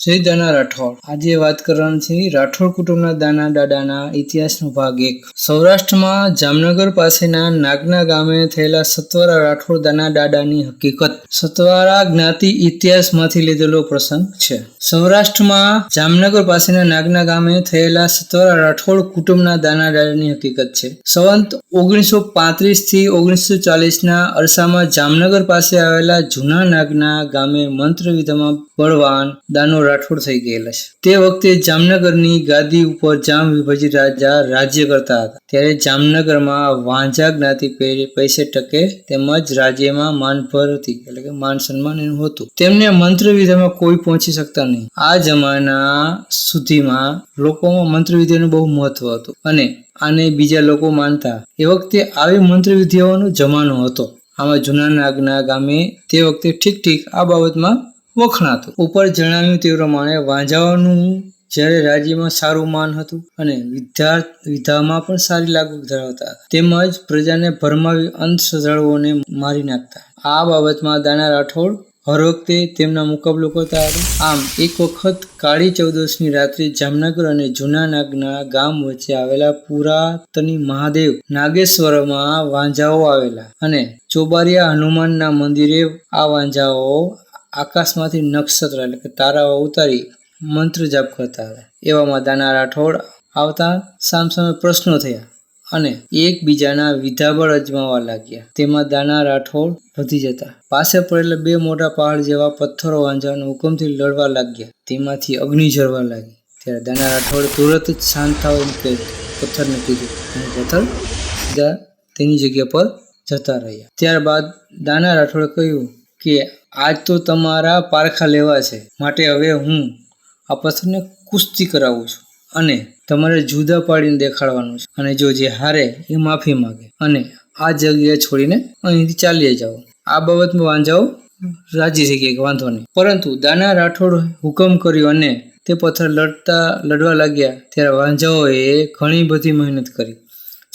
જય દાના રાઠોડ. આજે વાત કરવાની છે રાઠોડ કુટુંબના દાના દાદાના ઇતિહાસનો ભાગ એક. સૌરાષ્ટ્રમાં જામનગર પાસેના નાગના ગામે થયેલા સત્વરા રાઠોડ દાના દાદાની હકીકત. સતવારા જ્ઞાતિ ઇતિહાસમાંથી લીધેલો પ્રસંગ છે. સૌરાષ્ટ્રમાં જામનગર પાસેના નાગના ગામે થયેલા સતવારા રાઠોડ કુટુંબના દાના દાદાની હકીકત છે. સંવંત ઓગણીસો પાંત્રીસથી ઓગણીસો ચાલીસ ના અરસામાં જામનગર પાસે આવેલા જૂના નાગના ગામે મંત્રવિધમાં બળવાન દાનો રાઠોડ થઈ ગયેલા છે. તે વખતે જામનગરની ગાદી ઉપર જામ વિભાજી રાજા રાજ્ય કરતા હતા. ત્યારે જામનગરમાં વાંઝા જ્ઞાતિ પૈસે ટકે તેમજ રાજ્યમાં માનભર હતી એટલે કે માન સન્માન એનું હતું. તેમને મંત્ર વિધામાં કોઈ પહોંચી શકતા નહીં. આ જમાના સુધીમાં લોકોમાં મંત્ર વિદ્યાનું બહુ મહત્વ હતું અને આને બીજા લોકો માનતા. એ વખતે આવી મંત્ર વિદ્યાઓનો જમાનો હતો. આમાં જૂના નાગના ગામે તે વખતે ઠીક ઠીક આ બાબતમાં વખણાતું. ઉપર જણાવ્યું તે પ્રમાણે વાંઝાઓનું જ્યારે રાજ્યમાં સારું માન હતું અને વિદ્યાર્થ વિધામાં પણ સારી લાગુ ધરાવતા, તેમજ પ્રજાને ભરમાવી અંધશ્રદ્ધાળુઓને મારી નાખતા. આ બાબતમાં દાના રાઠોડ હર વખતે તેમના મુકાબલો કરતા હતા. આમ, એક વખત કાળી ચૌદશની રાત્રે જામનગર અને જૂના નાગના ગામ વચ્ચે આવેલા પુરાતની મહાદેવ નાગેશ્વરમાં વાંઝાઓ આવેલા અને ચોબારિયા હનુમાનના મંદિરે આ વાંઝાઓ આકાશમાંથી નક્ષત્ર એટલે કે તારાઓ ઉતારી મંત્ર જાપ કરતા હતા. એવામાં દાના રાઠોડ આવતા સામસામે પ્રશ્નો થયા અને એકબીજાના વિધાબળ અજમાવા લાગ્યા. તેમાં દાના રાઠોડ વધી જતા. પાસે પડેલા બે મોટા પહાડ જેવા પથ્થરો વાંઝાના હુકમથી લડવા લાગ્યા. તેમાંથી અગ્નિ ઝરવા લાગી. ત્યારે દાના રાઠોડ તુરત જ શાંત થાવ એમ પથ્થરને કીધું. અને પથ્થર સીધા તેની જગ્યા પર જતા રહ્યા. ત્યારબાદ દાના રાઠોડે કહ્યું કે, આજ તો તમારા પારખા લેવા છે. માટે હવે હું આ પથ્થરને કુસ્તી કરાવું છું અને તમારે જુદા પાડીને દેખાડવાનું છે. અને જો જે હારે એ માફી માંગે. અને આ જગ્યા છોડીને અહીંથી ચાલી જાઓ. આ બાબતમાં વાંજાઓ રાજી થઈ ગયા કે વાંધો નહીં. પરંતુ દાના રાઠોડ હુકમ કર્યો અને તે પથ્થર લડતા, લડવા લાગ્યા. ત્યારે વાંઝાઓએ ઘણી બધી મહેનત કરી.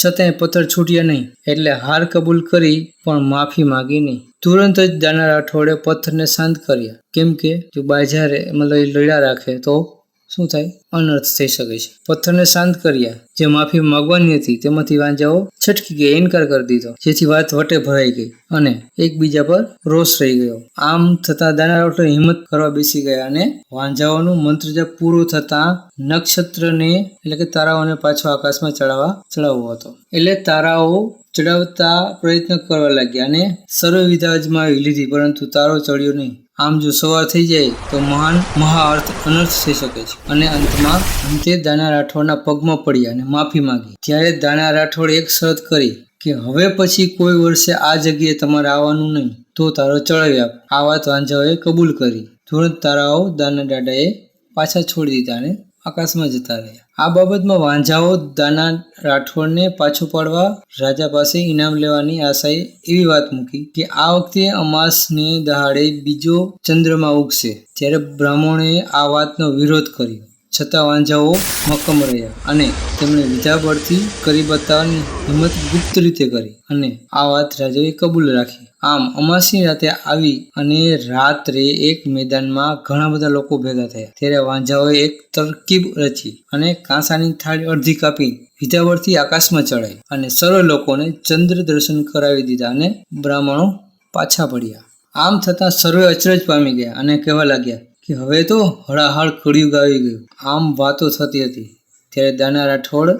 છતાંય પથ્થર છૂટ્યા નહીં. એટલે હાર કબૂલ કરી પણ માફી માંગી નહીં. તુરંત જ દાના રાઠોડે પથ્થરને શાંત કર્યા. કેમ કે જો બાજારે મતલબ લડ્યા રાખે તો શું થાય? અનર્થ થઈ શકે છે. પથ્થરને શાંત કર્યા. જે માફી માંગવાની હતી તેમાંથી વાંજાઓ છટકી ગયા, ઇનકાર કરી દીધો. જેથી વાત વટે ભરાઈ ગઈ અને એકબીજા પર રોષ રહી ગયો. આમ થતાં દાના રાઠોડ હિંમત કરવા બેસી ગયા અને વાંજાઓનું મંત્ર જપ પૂરું થતાં નક્ષત્રને, એટલે કે તારાઓને પાછો આકાશમાં ચડાવવા ચડાવવો હતો. એટલે તારાઓ ચડાવતા પ્રયત્ન કરવા લાગ્યા અને સર્વ વિધા અજમાવી લીધી, પરંતુ તારો ચડ્યો નહીં. આમ જો સવાર થઈ જાય તો મહાન મહાઅર્થ અનર્થ થઈ શકે છે. અને અંતમાં અંતે દાના રાઠોડના પગમાં પડ્યા અને માફી માંગી. ત્યારે દાના રાઠોડ એક શરત કરી કે હવે પછી કોઈ વર્ષે આ જગ્યાએ તમારે આવવાનું નહીં, તો તારો ચડાવી આપ. આ વાત વાંઝાઓએ કબૂલ કરી. તુરંત તારાઓ દાના દાદાએ પાછા છોડી દીધા અને આકાશમાં જતા રહ્યા. આ બાબતમાં વાંઝાઓ, દાના, રાઠોડને પાછું પાડવા રાજા પાસે ઇનામ લેવાની આશાએ એવી વાત મૂકી કે આ વખતે અમાસને દહાડે બીજો ચંદ્રમાં ઉગશે. ત્યારે બ્રાહ્મણોએ આ વાતનો વિરોધ કર્યો. છતાં વાંઝાઓ મક્કમ રહ્યા અને તેમણે વિધા પરથી કરી બતાવવાની હિંમત ગુપ્ત રીતે કરી અને આ વાત રાજાએ કબૂલ રાખી. આમ અમાસની રાતે આવી અને રાત્રે એક મેદાનમાં ઘણા બધા લોકો ભેગા થયા. ત્યારે વાંઝાઓએ એક તરકીબ રચી અને કાંસાની થાળી અડધી કાપી વિધાવરથી આકાશમાં ચડાઈ અને સર્વ લોકોને ચંદ્ર દર્શન કરાવી દીધા અને બ્રાહ્મણો પાછા પડ્યા. આમ થતાં સર્વે અચરજ પામી ગયા અને કહેવા લાગ્યા કે હવે તો હળાહળ કળિયુગ આવી ગયું. આમ વાતો થતી હતી. ત્યારે દાના રાઠોડ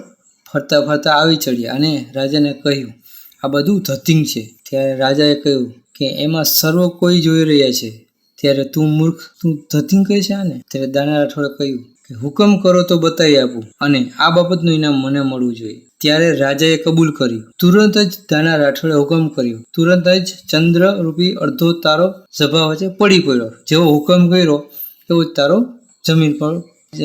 ફરતા ફરતા આવી ચડ્યા અને રાજાને કહ્યું, આ બધું ધતિંગ છે. ત્યારે રાજાએ કહ્યું કે, એમાં સર્વ કોઈ જોઈ રહ્યા છે. ત્યારે, તું મૂર્ખ, તું ધતિંગ કહે છે આને? ત્યારે દાના રાઠોડે કહ્યું કે, હુકમ કરો તો બતાવી આપું અને આ બાબતનું ઇનામ મને મળવું જોઈએ. ત્યારે રાજાએ કબૂલ કર્યું. તુરંત જ દાના રાઠોડે હુકમ કર્યો. તુરંત જ ચંદ્ર રૂપી અડધો તારો સભા વચ્ચે પડી પડ્યો. જેવો હુકમ કર્યો, એવો તારો જમીન પર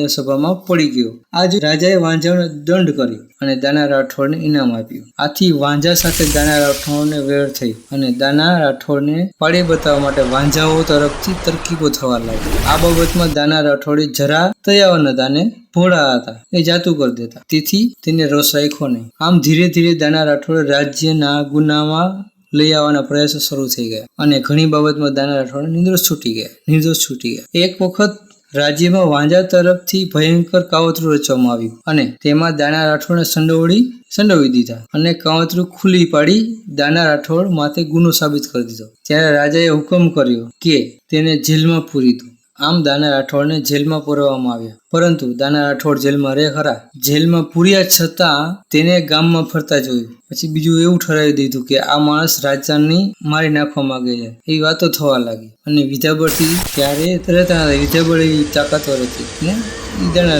સભામાં પડી ગયો. આજ રાજાએ વાંઝાઓને દંડ કર્યો અને દાના રાઠોડને ઇનામ આપ્યું. આથી વાંઝા સાથે દાના રાઠોડને વેર થઈ અને દાના રાઠોડને પાડી બતાવવા માટે વાંઝાઓ તરફથી તરકીબો થવા લાગી. આ બાબતમાં દાના રાઠોડે જરા તૈયાર નતા અને ભોળા હતા. એ જાતું કરી દેતા. તેથી તેને રસ રાખ્યો નહીં. આમ ધીરે ધીરે દાના રાઠોડે રાજ્યના ગુનામાં લઈ આવવાના પ્રયાસો શરૂ થઈ ગયા. અને ઘણી બાબતમાં દાના રાઠોડ નિર્દોષ છૂટી ગયા. નિર્દોષ છૂટી ગયા. એક વખત રાજ્યમાં વાંજા તરફથી ભયંકર કાવતરું રચવામાં આવ્યું અને તેમાં દાણા રાઠોડને સંડોવડી સંડોવી દીધા અને કાવતરું ખુલ્લી પાડી દાણા રાઠોડ માથે ગુનો સાબિત કરી દીધો. ત્યારે રાજાએ હુકમ કર્યો કે તેને જેલમાં પૂરી દો. આમ દાના રાઠોડને જેલમાં પુરવામાં આવ્યા. પરંતુ દાના રાઠોડ જેલમાં રહે ખરા. જેલમાં પૂર્યા છતાં તેને ગામમાં ફરતા જોયું. પછી બીજું એવું ઠરાવી દીધું કે આ માણસ રાજાની મારી નાખવા માંગે છે. એવી વાતો થવા લાગી. અને વિધાબળથી ત્યારે રહેતા હતા? વિધાબળ એવી તાકાતવર હતી ને? દાદા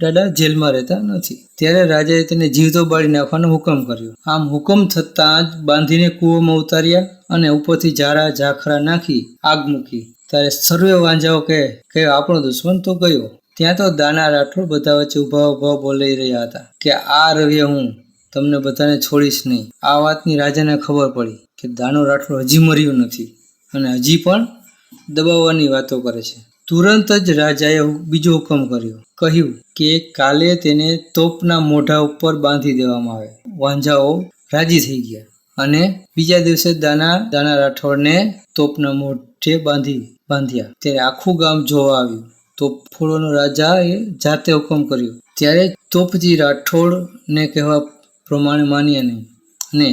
દાદા જેલમાં રહેતા નથી. ત્યારે રાજાએ તેને જીવતો બાળી નાખવાનો હુકમ કર્યો. આમ હુકમ થતાં જ બાંધીને કૂવામાં ઉતાર્યા અને ઉપરથી ઝારા ઝાખરા નાખી આગ મૂકી. ત્યારે સર્વે વાંજાઓ કે કે આપણો દુશ્મન તો ગયો ત્યાં તો દાના રાઠોડ બધા વચ્ચે ઊભા ઊભા બોલી રહ્યા હતા કે આ રવિએ હું, તમને બધાને છોડીશ નહીં. આ વાતની રાજાને ખબર પડી કે દાનો રાઠોડ હજી મર્યો નથી અને હજી પણ દબાવવાની વાતો કરે છે. તુરંત જ રાજાએ બીજો હુકમ કર્યો. કહ્યું કે કાલે તેને તોપના મોઢા ઉપર બાંધી દેવામાં આવે. વાંજાઓ રાજી થઈ ગયા. અને બીજા દિવસે દાના દાના રાઠોડને તોપના મોઢે બાંધી બાંધ્યા. ત્યારે આખું ગામ જોવા આવ્યું. તોપફોડોનો રાજા એ જાતે હુકમ કર્યો. ત્યારે તોપજી રાઠોડને કહેવા પ્રમાણે માન્યા નહીં અને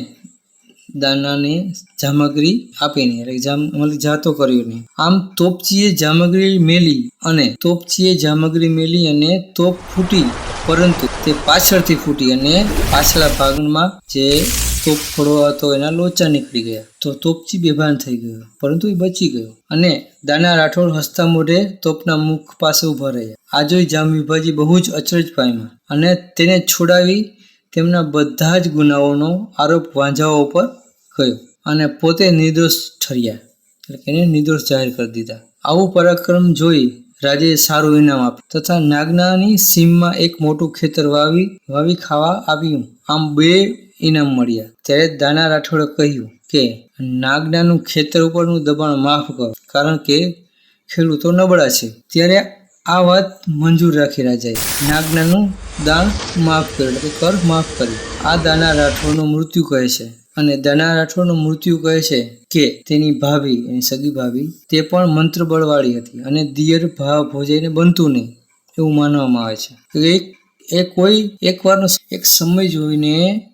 દાનાને જામગરી આપી નહીં એટલે જામ જાતો કર્યો નહીં આમ તોપચીએ જામગરી મેલી અને તોપચીએ જામગરી મેલી અને તોપ ફૂટી. પરંતુ તે પાછળથી ફૂટી અને પાછલા ભાગમાં જે તોપ ફોડો હતો, એના લોચા નીકળી ગયા. તો તોપચી બેભાન થઈ ગયો, પરંતુ એ બચી ગયો. અને દાના રાઠોડ હસતા મોઢે તોપના મુખ પાસે ઊભા રહ્યા. આ જોઈ જામ વિભાજી બહુ જ અચરજ પામ્યા અને તેને છોડાવી તેમના બધા જ ગુનાઓનો આરોપ વાંઝાઓ ઉપર ગયો અને પોતે નિર્દોષ ઠર્યા, એટલે એને નિર્દોષ જાહેર કરી દીધા. આવું પરાક્રમ જોઈ રાજાએ સારું ઇનામ આપ્યું તથા નાગનાની સીમમાં એક મોટું ખેતર વાવી વાવી ખાવા આવ્યું. આમ બે ઇનામ મળ્યા. ત્યારે દાના રાઠોડે કહ્યું કે, નાગનાનું ખેતર ઉપરનું દબાણ માફ કરો, કારણ કે ખેડૂતો નબળા છે. ત્યારે આ વાત મંજૂર રાખી રાજાએ નાગનાનું દાન માફ કર્યું, એટલે કર માફ કર્યું આ દાના રાઠોડનું મૃત્યુ કહે છે અને દાના રાઠોડનું મૃત્યુ કહે છે કે, તેની ભાભી, એની સગી ભાભી, તે પણ મંત્ર બળવાળી હતી અને દિયર ભાવ ભોજાઈને બનતું નહીં. એવું માનવામાં આવે છે. એક, એ કોઈ એકવારનો એક સમય જોઈને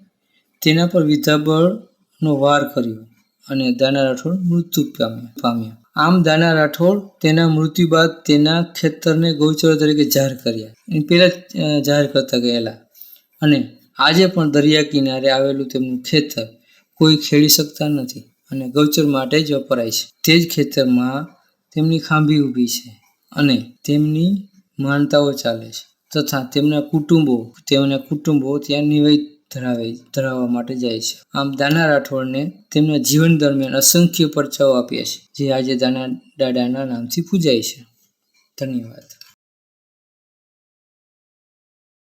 તેના પર વિધાબળનો વાર કર્યો અને દાના રાઠોડ મૃત્યુ પામ્યા પામ્યા. આમ દાના રાઠોડ તેના મૃત્યુ બાદ તેના ખેતરને ગૌચર તરીકે જાહેર કર્યા. એ પહેલા જાહેર કરતા ગયેલા. અને આજે પણ દરિયા કિનારે આવેલું તેમનું ખેતર કોઈ ખેડી શકતા નથી અને ગૌચર માટે જ વપરાય છે. તે જ ખેતરમાં તેમની ખાંભી ઊભી છે અને તેમની માનતાઓ ચાલે છે તથા તેમના કુટુંબો તેમના કુટુંબો ત્યાં નિવેદ ધરાવે, ધરાવવા માટે જાય છે. આમ દાના રાઠોડને તેમના જીવન દરમિયાન અસંખ્ય પરચાઓ આપ્યા છે જે આજે દાના દાદાના નામથી પૂજાય છે. ધન્યવાદ.